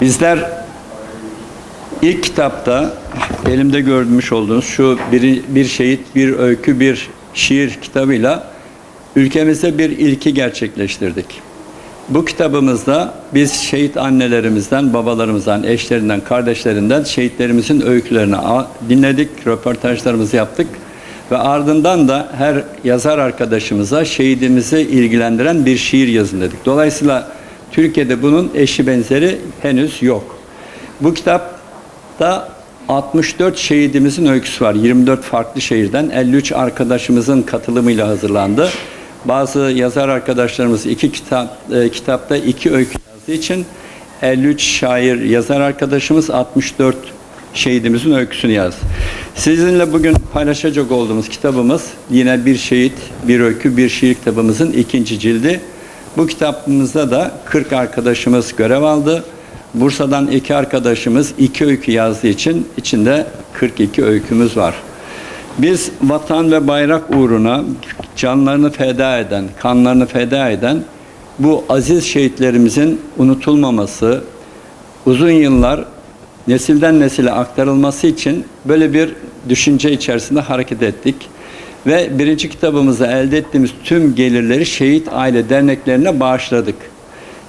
Bizler ilk kitapta elimde görmüş olduğunuz şu bir, bir şehit, bir öykü, bir şiir kitabıyla ülkemizde bir ilki gerçekleştirdik. Bu kitabımızda biz şehit annelerimizden, babalarımızdan, eşlerinden, kardeşlerinden şehitlerimizin öykülerini dinledik, röportajlarımızı yaptık ve ardından da her yazar arkadaşımıza şehidimizi ilgilendiren bir şiir yazın dedik. Dolayısıyla Türkiye'de bunun eşi benzeri henüz yok. Bu kitapta 64 şehidimizin öyküsü var. 24 farklı şehirden 53 arkadaşımızın katılımıyla hazırlandı. Bazı yazar arkadaşlarımız iki kitap e, kitapta iki öykü yazdığı için 53 şair yazar arkadaşımız 64 şehidimizin öyküsünü yazdı. Sizinle bugün paylaşacak olduğumuz kitabımız yine bir şehit, bir öykü, bir şiir kitabımızın ikinci cildi. Bu kitabımızda da 40 arkadaşımız görev aldı. Bursa'dan iki arkadaşımız iki öykü yazdığı için içinde 42 öykümüz var. Biz vatan ve bayrak uğruna canlarını feda eden, kanlarını feda eden bu aziz şehitlerimizin unutulmaması, uzun yıllar nesilden nesile aktarılması için böyle bir düşünce içerisinde hareket ettik. Ve birinci kitabımızda elde ettiğimiz tüm gelirleri şehit aile derneklerine bağışladık.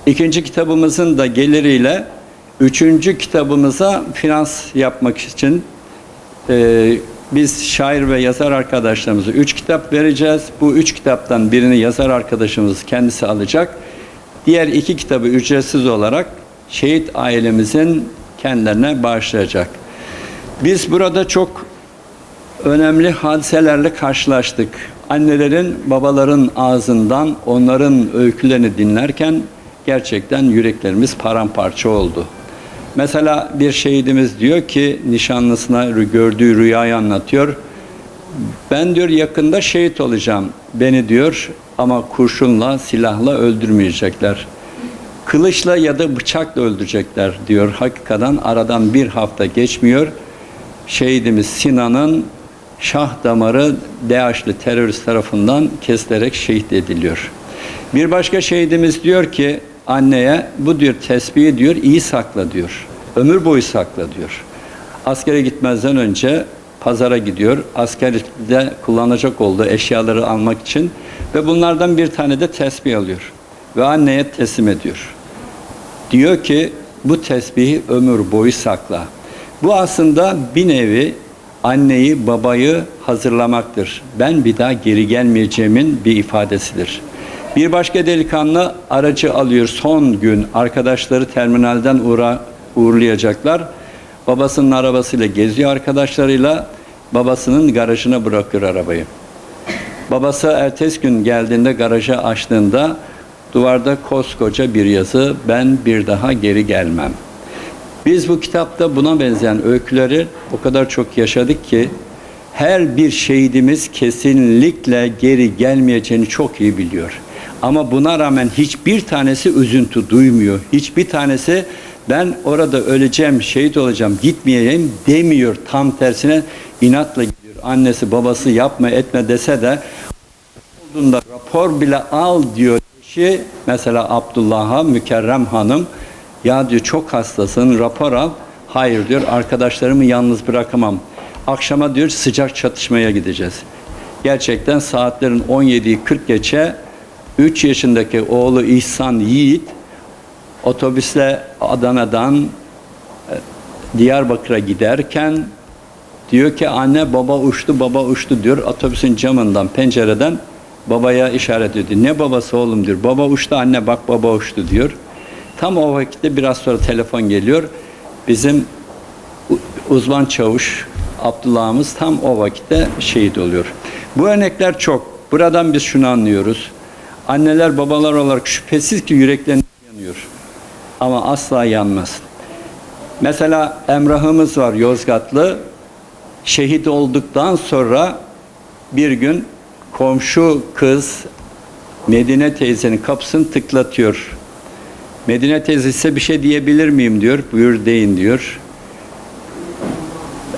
İkinci kitabımızın da geliriyle üçüncü kitabımıza finans yapmak için e, biz şair ve yazar arkadaşlarımıza üç kitap vereceğiz. Bu üç kitaptan birini yazar arkadaşımız kendisi alacak. Diğer iki kitabı ücretsiz olarak şehit ailemizin kendilerine bağışlayacak. Biz burada çok önemli hadiselerle karşılaştık. Annelerin, babaların ağzından onların öykülerini dinlerken gerçekten yüreklerimiz paramparça oldu. Mesela bir şehidimiz diyor ki nişanlısına gördüğü rüyayı anlatıyor. Ben diyor yakında şehit olacağım. Beni diyor ama kurşunla, silahla öldürmeyecekler. Kılıçla ya da bıçakla öldürecekler diyor. Hakikaten aradan bir hafta geçmiyor. Şehidimiz Sinan'ın şah damarı DAEŞ'li terörist tarafından kesilerek şehit ediliyor. Bir başka şehidimiz diyor ki anneye bu diyor tesbihi diyor iyi sakla diyor. Ömür boyu sakla diyor. Askere gitmezden önce pazara gidiyor. Askerde kullanacak olduğu eşyaları almak için ve bunlardan bir tane de tesbih alıyor ve anneye teslim ediyor. Diyor ki bu tesbihi ömür boyu sakla. Bu aslında bir nevi anneyi babayı hazırlamaktır. Ben bir daha geri gelmeyeceğimin bir ifadesidir. Bir başka delikanlı aracı alıyor son gün arkadaşları terminalden uğra, uğurlayacaklar. Babasının arabasıyla geziyor arkadaşlarıyla babasının garajına bırakıyor arabayı. Babası ertesi gün geldiğinde garaja açtığında duvarda koskoca bir yazı ben bir daha geri gelmem. Biz bu kitapta buna benzeyen öyküleri o kadar çok yaşadık ki her bir şehidimiz kesinlikle geri gelmeyeceğini çok iyi biliyor. Ama buna rağmen hiçbir tanesi üzüntü duymuyor. Hiçbir tanesi ben orada öleceğim, şehit olacağım, gitmeyeyim demiyor. Tam tersine inatla gidiyor. Annesi babası yapma etme dese de olduğunda rapor bile al diyor eşi mesela Abdullah'a Mükerrem Hanım ya diyor çok hastasın rapor al. Hayır diyor arkadaşlarımı yalnız bırakamam. Akşama diyor sıcak çatışmaya gideceğiz. Gerçekten saatlerin 17'yi 40 geçe 3 yaşındaki oğlu İhsan Yiğit otobüsle Adana'dan e, Diyarbakır'a giderken diyor ki anne baba uçtu baba uçtu diyor otobüsün camından pencereden babaya işaret ediyor. Ne babası oğlum diyor. Baba uçtu anne bak baba uçtu diyor. Tam o vakitte biraz sonra telefon geliyor. Bizim uzman çavuş Abdullah'ımız tam o vakitte şehit oluyor. Bu örnekler çok. Buradan biz şunu anlıyoruz. Anneler babalar olarak şüphesiz ki yürekleriniz yanıyor. Ama asla yanmaz. Mesela Emrah'ımız var Yozgatlı. Şehit olduktan sonra bir gün komşu kız Medine teyzenin kapısını tıklatıyor. Medine teyze size bir şey diyebilir miyim diyor. Buyur deyin diyor.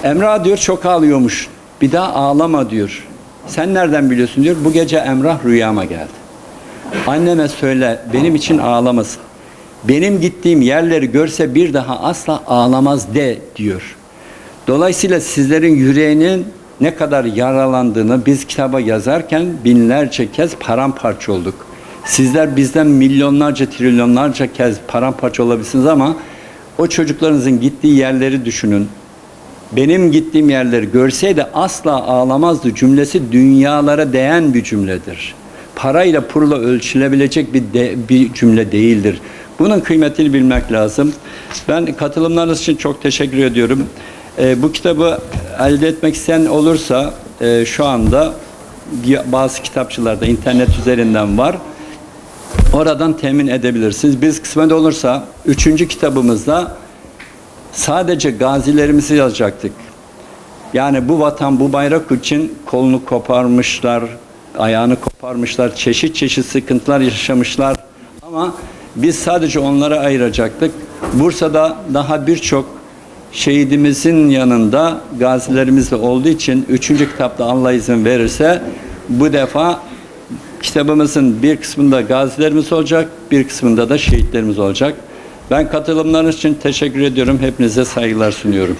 Emrah diyor çok ağlıyormuş. Bir daha ağlama diyor. Sen nereden biliyorsun diyor. Bu gece Emrah rüyama geldi. Anneme söyle benim için ağlamasın. Benim gittiğim yerleri görse bir daha asla ağlamaz de diyor. Dolayısıyla sizlerin yüreğinin ne kadar yaralandığını biz kitaba yazarken binlerce kez paramparça olduk. Sizler bizden milyonlarca, trilyonlarca kez paramparça olabilirsiniz ama o çocuklarınızın gittiği yerleri düşünün. Benim gittiğim yerleri görseydi asla ağlamazdı cümlesi dünyalara değen bir cümledir. Parayla pulla ölçülebilecek bir, de- bir cümle değildir. Bunun kıymetini bilmek lazım. Ben katılımlarınız için çok teşekkür ediyorum. Ee, bu kitabı elde etmek isteyen olursa e, şu anda bazı kitapçılarda internet üzerinden var. Oradan temin edebilirsiniz. Biz kısmet olursa üçüncü kitabımızda sadece gazilerimizi yazacaktık. Yani bu vatan, bu bayrak için kolunu koparmışlar, ayağını koparmışlar, çeşit çeşit sıkıntılar yaşamışlar. Ama biz sadece onlara ayıracaktık. Bursa'da daha birçok şehidimizin yanında gazilerimiz de olduğu için üçüncü kitapta Allah izin verirse bu defa kitabımızın bir kısmında gazilerimiz olacak, bir kısmında da şehitlerimiz olacak. Ben katılımlarınız için teşekkür ediyorum. Hepinize saygılar sunuyorum.